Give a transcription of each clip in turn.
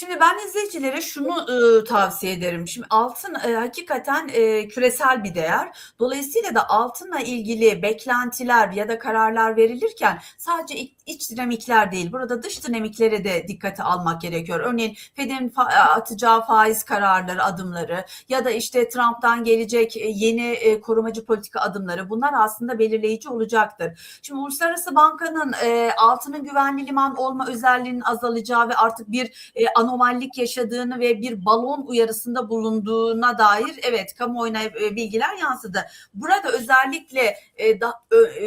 Şimdi ben izleyicilere şunu e, tavsiye ederim. Şimdi altın e, hakikaten e, küresel bir değer. Dolayısıyla da altınla ilgili beklentiler ya da kararlar verilirken sadece iç, dinamikler değil, burada dış dinamiklere de dikkate almak gerekiyor. Örneğin Fed'in fa- atacağı faiz kararları, adımları ya da işte Trump'tan gelecek yeni e, korumacı politika adımları bunlar aslında belirleyici olacaktır. Şimdi Uluslararası Banka'nın e, altının güvenli liman olma özelliğinin azalacağı ve artık bir e, anomallik yaşadığını ve bir balon uyarısında bulunduğuna dair evet kamuoyuna e, bilgiler yansıdı. Burada özellikle e, da, e,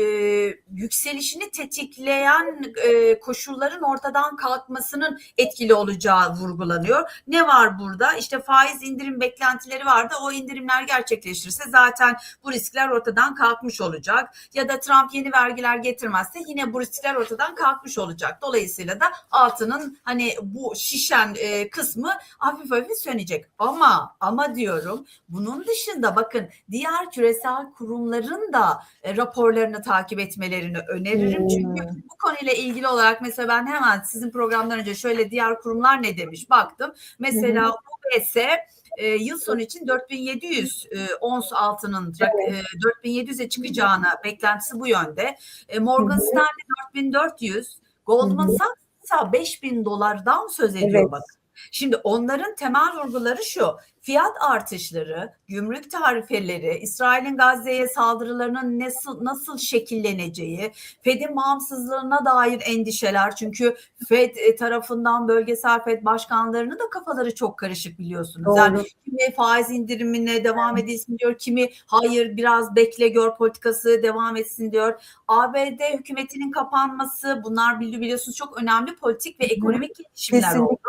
yükselişini tetikleyen e, koşulların ortadan kalkmasının etkili olacağı vurgulanıyor. Ne var burada? İşte faiz indirim beklentileri vardı. O indirimler gerçekleşirse zaten bu riskler ortadan kalkmış olacak. Ya da Trump yeni vergiler getirmezse yine bu riskler ortadan kalkmış olacak. Dolayısıyla da altının hani bu şişen e, kısmı hafif hafif sönecek. Ama ama diyorum bunun dışında bakın diğer küresel kurumların da e, raporlarını takip etmelerini öneririm. Çünkü bu konuyla ilgili olarak mesela ben hemen sizin programdan önce şöyle diğer kurumlar ne demiş baktım. Mesela UBS e, yıl sonu için 4700 e, ons altının Evet. e, 4700'e çıkacağına beklentisi bu yönde. E, Morgan. Stanley 4400, Goldman. Sachs 5000 dolardan söz ediyor Evet. bakın. Şimdi onların temel vurguları şu. Fiyat artışları, gümrük tarifeleri, İsrail'in Gazze'ye saldırılarının nasıl nasıl şekilleneceği, Fed'in bağımsızlığına dair endişeler. Çünkü Fed e, tarafından bölgesel Fed başkanlarının da kafaları çok karışık biliyorsunuz. Yani kimi faiz indirimine devam edilsin diyor, kimi hayır biraz bekle gör politikası devam etsin diyor. ABD hükümetinin kapanması bunlar bili- biliyorsunuz çok önemli politik ve ekonomik gelişimler oldu.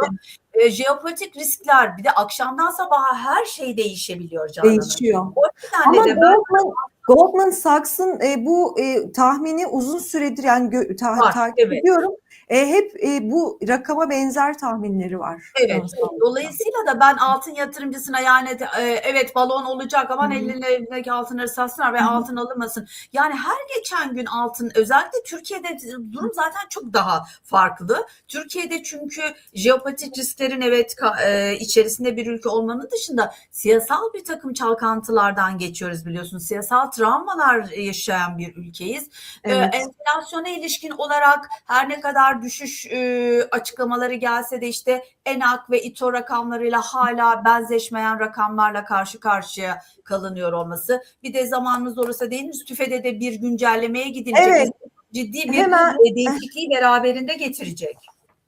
E, jeopolitik riskler bir de akşamdan sabaha her şey değişebiliyor Canan değişiyor. O Ama de ben Goldman, Goldman Sachs'ın e, bu e, tahmini uzun süredir yani gö- ta- takip evet. ediyorum. E, hep e, bu rakama benzer tahminleri var. Evet. Dolayısıyla da ben altın yatırımcısına yani e, evet balon olacak aman hı. ellerine elindeki altınları satsınlar ve hı. altın alınmasın. Yani her geçen gün altın özellikle Türkiye'de durum zaten çok daha farklı. Türkiye'de çünkü jeopolitik risklerin evet e, içerisinde bir ülke olmanın dışında siyasal bir takım çalkantılardan geçiyoruz biliyorsunuz. Siyasal travmalar yaşayan bir ülkeyiz. Ee, Evet. enflasyona ilişkin olarak her ne kadar düşüş e, açıklamaları gelse de işte ENAK ve İTO rakamlarıyla hala benzeşmeyen rakamlarla karşı karşıya kalınıyor olması. Bir de zamanımız olursa değil mi? TÜFE'de de bir güncellemeye gidilecek. Evet. Ciddi bir Hemen- değişikliği beraberinde getirecek.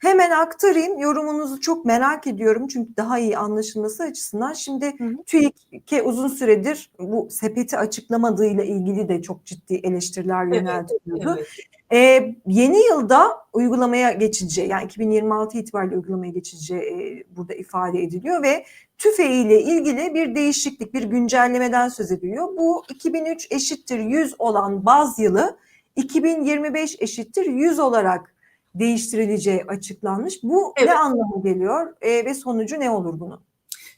Hemen aktarayım. Yorumunuzu çok merak ediyorum çünkü daha iyi anlaşılması açısından. Şimdi Hı hı. TÜİK'e uzun süredir bu sepeti açıklamadığıyla ilgili de çok ciddi eleştiriler Evet, yöneltiliyordu. Evet. Ee, yeni yılda uygulamaya geçileceği yani 2026 itibariyle uygulamaya geçileceği e, burada ifade ediliyor ve TÜFE ile ilgili bir değişiklik, bir güncellemeden söz ediliyor. Bu 2003 eşittir 100 olan baz yılı 2025 eşittir 100 olarak değiştirileceği açıklanmış. Bu Evet. ne anlama geliyor e, ve sonucu ne olur bunun?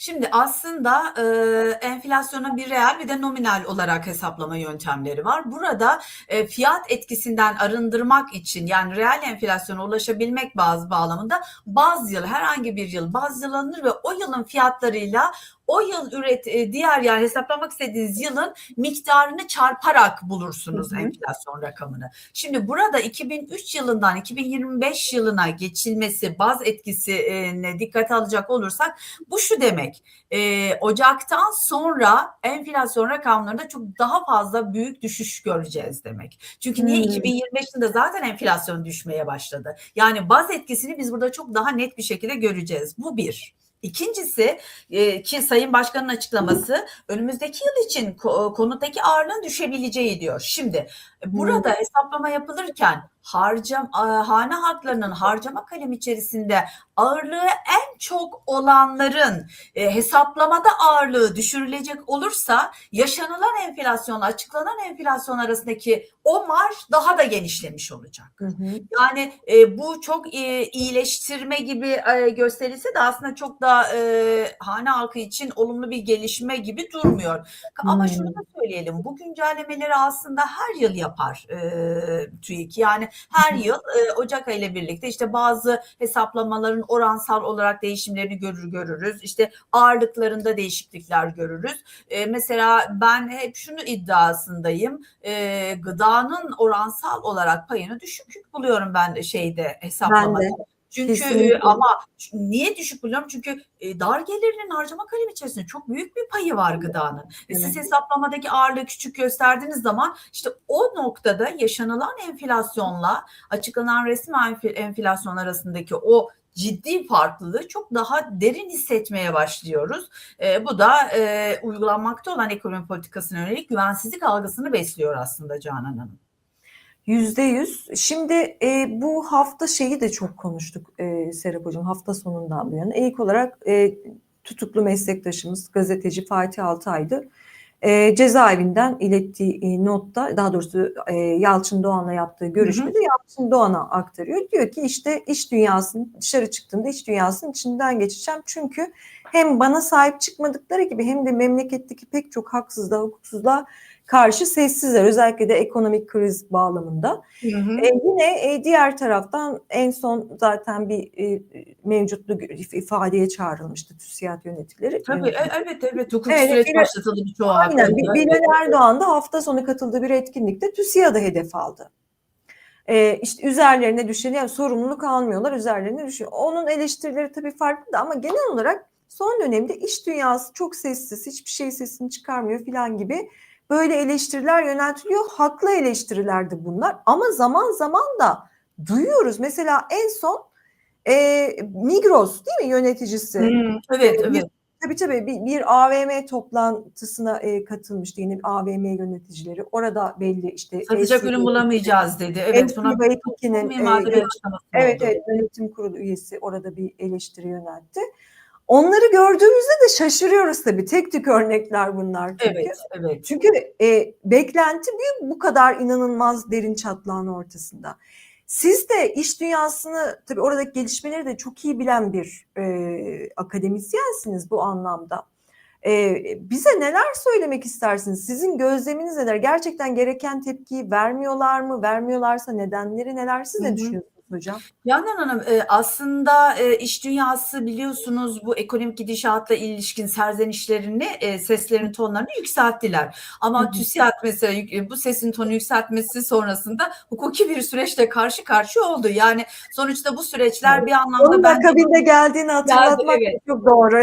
Şimdi aslında e, enflasyonun bir reel bir de nominal olarak hesaplama yöntemleri var. Burada e, fiyat etkisinden arındırmak için yani reel enflasyona ulaşabilmek bazı bağlamında baz yıl herhangi bir yıl baz yıl alınır ve o yılın fiyatlarıyla o yıl üret e, diğer yani hesaplamak istediğiniz yılın miktarını çarparak bulursunuz Hı hı. enflasyon rakamını. Şimdi burada 2003 yılından 2025 yılına geçilmesi baz etkisine dikkate alacak olursak bu şu demek. E, Ocak'tan sonra enflasyon rakamlarında çok daha fazla büyük düşüş göreceğiz demek. Çünkü niye Hmm. 2025 yılında zaten enflasyon düşmeye başladı. Yani baz etkisini biz burada çok daha net bir şekilde göreceğiz. Bu bir. İkincisi e, ki Sayın Başkan'ın açıklaması önümüzdeki yıl için ko- konuttaki ağırlığın düşebileceği diyor. Şimdi burada hesaplama yapılırken harcam hane halklarının harcama kalemi içerisinde ağırlığı en çok olanların e, heplamada ağırlığı düşürülecek olursa yaşanılan enflasyonla açıklanan enflasyon arasındaki o marj daha da genişlemiş olacak. Hı hı. Yani e, bu çok e, iyileştirme gibi e, gösterilse de aslında çok da e, hane halkı için olumlu bir gelişme gibi durmuyor. Ama Hmm. şunu da söyleyelim, bu güncellemeleri aslında her yıl yapar e, TÜİK. Yani her yıl e, Ocak ayı ile birlikte işte bazı hesaplamaların oransal olarak değişimlerini görür görürüz. İşte ağırlıklarında değişiklikler görürüz. E, mesela ben hep şunu iddiasındayım. E, gıdanın oransal olarak payını düşük buluyorum ben şeyde hesaplamada. Ben de. Çünkü Kesinlikle. e, ama niye düşük buluyorum? Çünkü e, dar gelirinin harcama kalemi içerisinde çok büyük bir payı var gıdanın. E, Siz Evet. hesaplamadaki ağırlığı küçük gösterdiğiniz zaman işte o noktada yaşanılan enflasyonla açıklanan resmi enf- enflasyon arasındaki o ciddi farklılığı çok daha derin hissetmeye başlıyoruz. E, bu da e, uygulanmakta olan ekonomi politikasına yönelik güvensizlik algısını besliyor aslında Canan Hanım. Yüzde yüz. Şimdi e, bu hafta şeyi de çok konuştuk e, Serap Hocam hafta sonundan bu yana. İlk olarak e, tutuklu meslektaşımız gazeteci Fatih Altaylı e, cezaevinden ilettiği e, notta daha doğrusu e, Yalçın Doğan'la yaptığı görüşmede Yalçın Doğan'a aktarıyor. Diyor ki işte iş dünyasının dışarı çıktığımda iş dünyasının içinden geçeceğim. Çünkü hem bana sahip çıkmadıkları gibi hem de memleketteki pek çok haksızlığa, hukuksuzluğa karşı sessizler. Özellikle de ekonomik kriz bağlamında. E, yine e, diğer taraftan en son zaten bir e, mevcutlu if- ifadeye çağrılmıştı TÜSİAD yöneticileri. Tabii yöneticileri. e- evet evet hukuk Evet, süreç bir- başlatıldı birçoğu Aynen. hakkında. Bil- Bilal Erdoğan da hafta sonu katıldığı bir etkinlikte TÜSİAD'ı hedef aldı. Ee, işte üzerlerine düşeni yani sorumluluk almıyorlar üzerlerine düşüyor. Onun eleştirileri tabii farklı da ama genel olarak son dönemde iş dünyası çok sessiz, hiçbir şey sesini çıkarmıyor falan gibi böyle eleştiriler yöneltiliyor. Haklı eleştiriler de bunlar ama zaman zaman da duyuyoruz. Mesela en son e, Migros değil mi yöneticisi? Hmm, evet evet. Tabii tabii bir, bir AVM toplantısına e, katılmıştı yine AVM yöneticileri. Orada belli işte Satacak ürün bulamayacağız dedi. Evet buna e, evet, evet yönetim kurulu üyesi orada bir eleştiri yöneltti. Onları gördüğümüzde de şaşırıyoruz tabii. Tek tük örnekler bunlar çünkü. Evet evet. Çünkü e, beklenti büyük bu kadar inanılmaz derin çatlağın ortasında. Siz de iş dünyasını tabii oradaki gelişmeleri de çok iyi bilen bir e, akademisyensiniz bu anlamda. E, bize neler söylemek istersiniz? Sizin gözleminiz neler? Gerçekten gereken tepkiyi vermiyorlar mı? Vermiyorlarsa nedenleri neler? Siz ne düşünüyorsunuz hocam? Canan Hanım e, aslında e, iş dünyası biliyorsunuz bu ekonomik gidişatla ilişkin serzenişlerini, e, seslerin tonlarını yükselttiler. Ama hı. TÜSİAD mesela bu sesin tonu yükseltmesi sonrasında hukuki bir süreçle karşı karşıya oldu. Yani sonuçta bu süreçler bir Onun anlamda bence akabinde geldiğini hatırlatmak evet. çok doğru.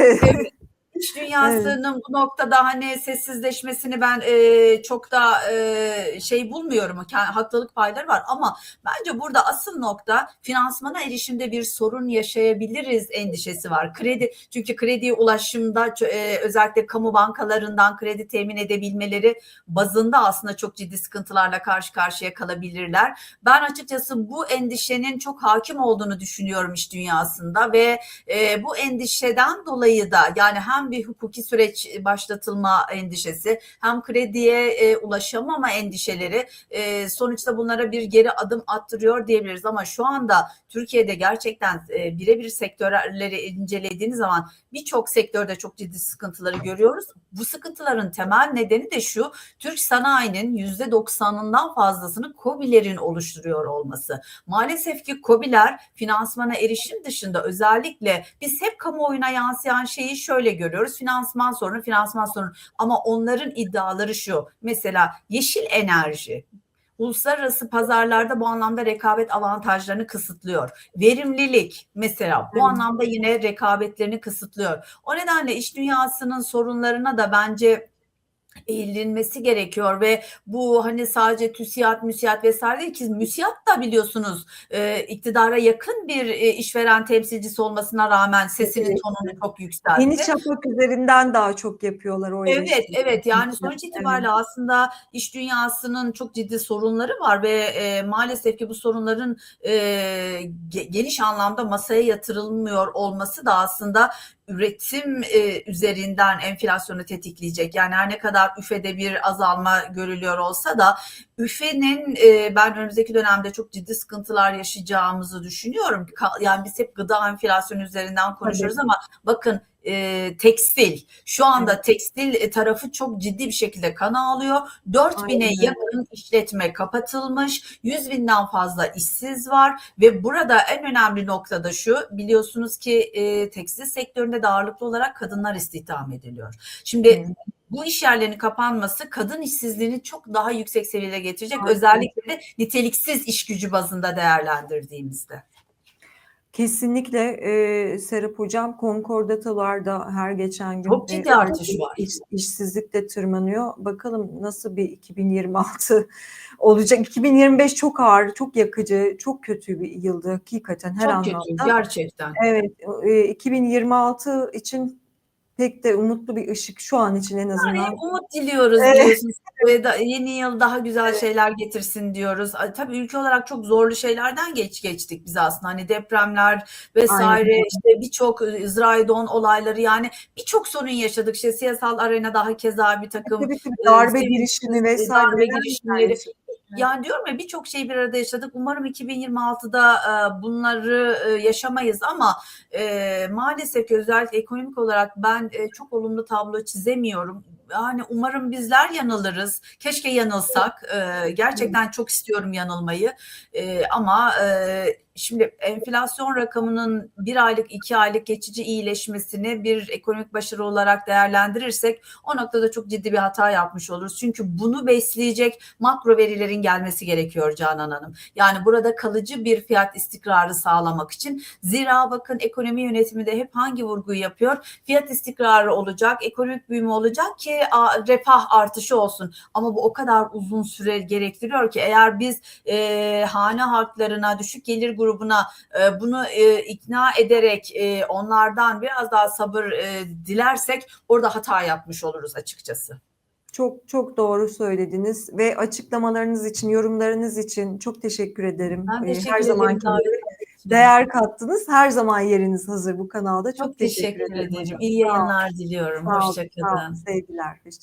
İş dünyasının bu noktada hani sessizleşmesini ben e, çok da e, şey bulmuyorum. Haklılık payları var ama bence burada asıl nokta finansmana erişimde bir sorun yaşayabiliriz endişesi var. Kredi çünkü krediye ulaşımda e, özellikle kamu bankalarından kredi temin edebilmeleri bazında aslında çok ciddi sıkıntılarla karşı karşıya kalabilirler. Ben açıkçası bu endişenin çok hakim olduğunu düşünüyorum iş dünyasında ve e, bu endişeden dolayı da yani hem bir hukuki süreç başlatılma endişesi hem krediye e, ulaşamama endişeleri e, sonuçta bunlara bir geri adım attırıyor diyebiliriz ama şu anda Türkiye'de gerçekten e, birebir sektörleri incelediğiniz zaman birçok sektörde çok ciddi sıkıntıları görüyoruz. Bu sıkıntıların temel nedeni de şu Türk sanayinin %90'ından fazlasını KOBİ'lerin oluşturuyor olması. Maalesef ki KOBİ'ler finansmana erişim dışında özellikle biz hep kamuoyuna yansıyan şeyi şöyle görüyoruz. Finansman sorunu, finansman sorunu. Ama onların iddiaları şu. Mesela yeşil enerji uluslararası pazarlarda bu anlamda rekabet avantajlarını kısıtlıyor. Verimlilik mesela bu Evet. anlamda yine rekabetlerini kısıtlıyor. O nedenle iş dünyasının sorunlarına da bence eğilinmesi gerekiyor ve bu hani sadece TÜSİAD, MÜSİAD vesaire değil ki MÜSİAD da biliyorsunuz e, iktidara yakın bir e, işveren temsilcisi olmasına rağmen sesinin Evet. tonunu çok yükseltti. Yeni Şafak üzerinden daha çok yapıyorlar o Evet, eleştiriyi. evet. Yani sonuç Evet. itibariyle aslında iş dünyasının çok ciddi sorunları var ve e, maalesef ki bu sorunların e, ge- geniş anlamda masaya yatırılmıyor olması da aslında üretim e, üzerinden enflasyonu tetikleyecek. Yani her ne kadar üfede bir azalma görülüyor olsa da üfenin e, ben önümüzdeki dönemde çok ciddi sıkıntılar yaşayacağımızı düşünüyorum. Yani biz hep gıda enflasyonu üzerinden konuşuyoruz ama bakın e, tekstil. Şu anda tekstil e, tarafı çok ciddi bir şekilde kan ağlıyor. 4000'e Aynen. yakın işletme kapatılmış. 100 binden fazla işsiz var ve burada en önemli nokta da şu biliyorsunuz ki e, tekstil sektöründe de ağırlıklı olarak kadınlar istihdam ediliyor. Şimdi Hı. bu iş yerlerinin kapanması kadın işsizliğini çok daha yüksek seviyede getirecek. Aynen. Özellikle de niteliksiz iş gücü bazında değerlendirdiğimizde. Kesinlikle e, Serap Hocam konkordatalarda her geçen gün Çok e, ciddi artış var. iş- işsizlik de tırmanıyor. Bakalım nasıl bir 2026 olacak. 2025 çok ağır, çok yakıcı, çok kötü bir yıldı hakikaten her Çok anlamda. kötü gerçekten. Evet, e, 2026 için pek de umutlu bir ışık şu an için en azından. Yani umut diliyoruz Evet. biliyorsunuz. Ve da- Yeni yıl daha güzel şeyler getirsin diyoruz. Tabii ülke olarak çok zorlu şeylerden geç geçtik biz aslında. Hani depremler vesaire Aynen. işte birçok e, Zraydon olayları yani birçok sorun yaşadık. İşte siyasal arena daha keza bir takım Tabii e, darbe sevimsiz girişimi vesaire. darbe girişimleri neler Yani diyorum ya birçok şeyi bir arada yaşadık. Umarım 2026'da e, bunları e, yaşamayız ama e, maalesef özellikle ekonomik olarak ben çok olumlu tablo çizemiyorum. Yani umarım bizler yanılırız. Keşke yanılsak. Gerçekten çok istiyorum yanılmayı. Ama şimdi enflasyon rakamının bir aylık, iki aylık geçici iyileşmesini bir ekonomik başarı olarak değerlendirirsek o noktada çok ciddi bir hata yapmış oluruz. Çünkü bunu besleyecek makro verilerin gelmesi gerekiyor Canan Hanım. Yani burada kalıcı bir fiyat istikrarı sağlamak için. Zira bakın ekonomi yönetimi de hep hangi vurguyu yapıyor? Fiyat istikrarı olacak, ekonomik büyüme olacak ki refah artışı olsun. Ama bu o kadar uzun süre gerektiriyor ki eğer biz e, hane halklarına, düşük gelir grubuna e, bunu e, ikna ederek e, onlardan biraz daha sabır e, dilersek orada hata yapmış oluruz açıkçası. Çok çok doğru söylediniz ve açıklamalarınız için, yorumlarınız için çok teşekkür ederim. Ben Ee, teşekkür Her ederim. için. değer kattınız. Her zaman yeriniz hazır bu kanalda. Çok, Çok teşekkür ederim. hocam. İyi yayınlar diliyorum. Hoşçakalın. Sevgiler. Hoşça